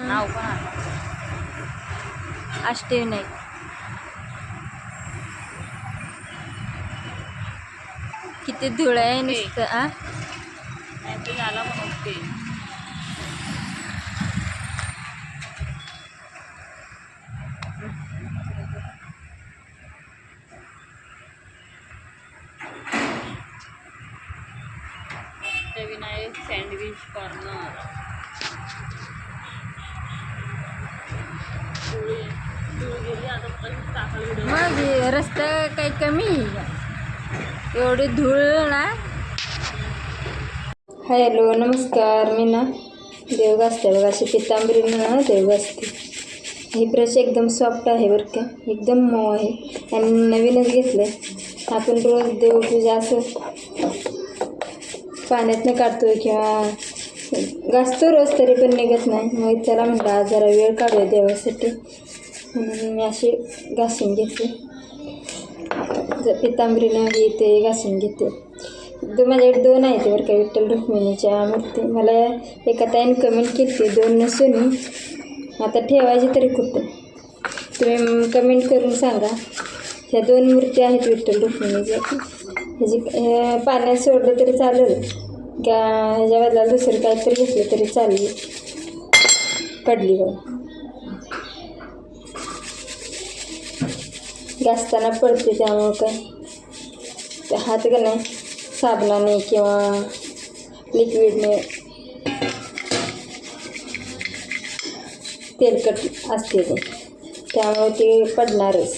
नाव पण अष्टविनायक किती धूळ आहे नुसतं आ? झाला म्हणून ते विनायक सँडविच कॉर्नर धुळे धूळ गेली आता परत टाकलं व्हिडिओ मग रस्ता काही कमी एवढी धूळ ना? हॅलो नमस्कार. मी ना देव घासते बघा अशी पितांबरी ना देव घासते ही ब्रश एकदम सॉफ्ट आहे बरं का. एकदम मऊ आहे. आणि नवीनच घेतलं आहे आपण रोज देवपूजा असं पाण्यातनं काढतोय किंवा घासतो रोज तरी पण निघत नाही. मग चला म्हटलं आज जरा वेळ काढूया देवासाठी. म्हणून मी अशी घासून घेते ज पितांबरीनं हे ते घासून घेते. दो माझ्याकडे दोन आहेत बरं का विठ्ठल रुक्मिणीच्या मूर्ती. मला एका ताईने कमेंट केली दोन नसून आता ठेवायची तरी कुठं? तुम्ही कमेंट करून सांगा. ह्या दोन मूर्ती आहेत विठ्ठल रुक्मिणीच्या. ह्याची पाण्यात सोडलं तरी चालेल. का ह्याच्या बदला दुसरं काहीतरी घेतलं तरी चालली. पडली बघा. घासताना पडते त्यामुळं काय. हात का नाही? साबणाने किंवा लिक्विडने तेलकट असते ते. त्यामुळे ते पडणारच.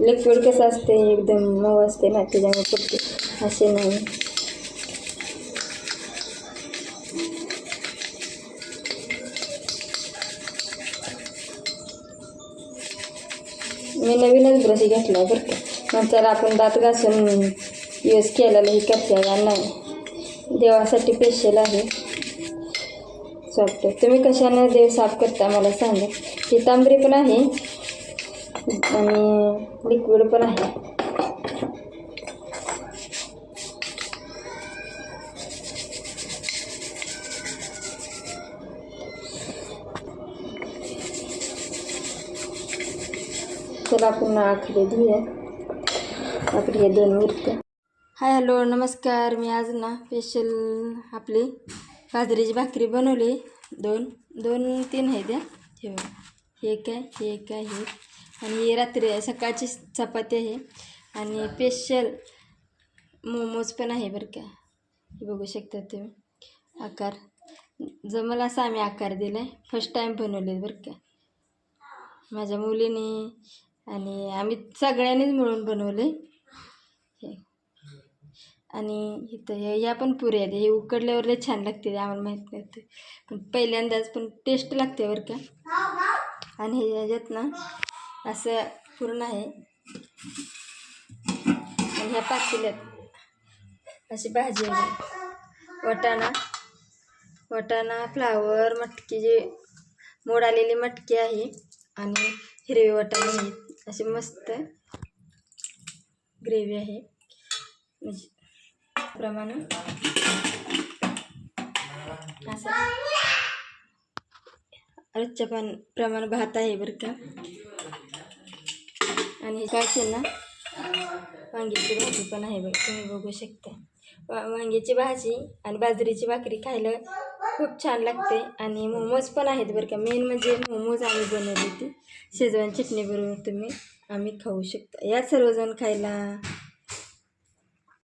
लिक्विड कसं असते? एकदम मऊ असते ना त्याच्यामुळे पडते. असे नाही. मी नवीनच ब्रश घेतला बरं का. नंतर आपण दात घासून यूज केलेला हे करते नाही. देवासाठी स्पेशल आहे. सॉफ्ट तुम्ही कशानं देव साफ करता मला सांगा. ही तांबरी पण आहे आणि लिक्विड पण आहे. चला पुन्हा आखरी धुया आपली दोन मूर्त्या हाय हॅलो नमस्कार. मी आज ना स्पेशल आपली बाजरीची भाकरी बनवली. दोन दोन तीन आहे त्या. ठेवा हे एक आहे हे एक आहे हे आणि रात्री सकाळची चपाती आहे. आणि स्पेशल मोमोज पण आहे बरं का. हे बघू शकता तुम्ही. आकार. जमला असा आम्ही आकार दिला आहे फर्स्ट टाईम बनवले बरं का. माझ्या मुलीने आणि आम्ही सगळ्यांनीच मिळून बनवले. हे. आणि इथं हे या पण पुऱ्या आहेत. हे उकडल्यावर लय छान लागते आम्हाला माहीत नव्हतं. पण पहिल्यांदाच पण टेस्ट लागते बरं का. आणि हे ह्याच्यात ना असं पूर्ण आहे. आणि ह्या पातेल्यात अशी भाजी आहे. वटाणा. वटाणा फ्लावर मटकी जे मोड आलेली मटकी आहे. आणि हिरवे वटाणे आहेत. अशी मस्त ग्रेव्ही आहे. म्हणजे प्रमाणे. असं. रोजच्या पण प्रमाण भात आहे बरं का. आणि काय केलं वांग्याची भाजी पण आहे बघ तुम्ही बघू शकता. वा वांग्याची भाजी आणि बाजरीची भाकरी खायला खूप छान लागते. आणि मोमोज पण आहेत बरं का. मेन म्हणजे मोमोज आम्ही बनवली होते. शेजवान चटणी बरोबर तुम्ही आम्ही खाऊ शकता. या सर्वजण खायला.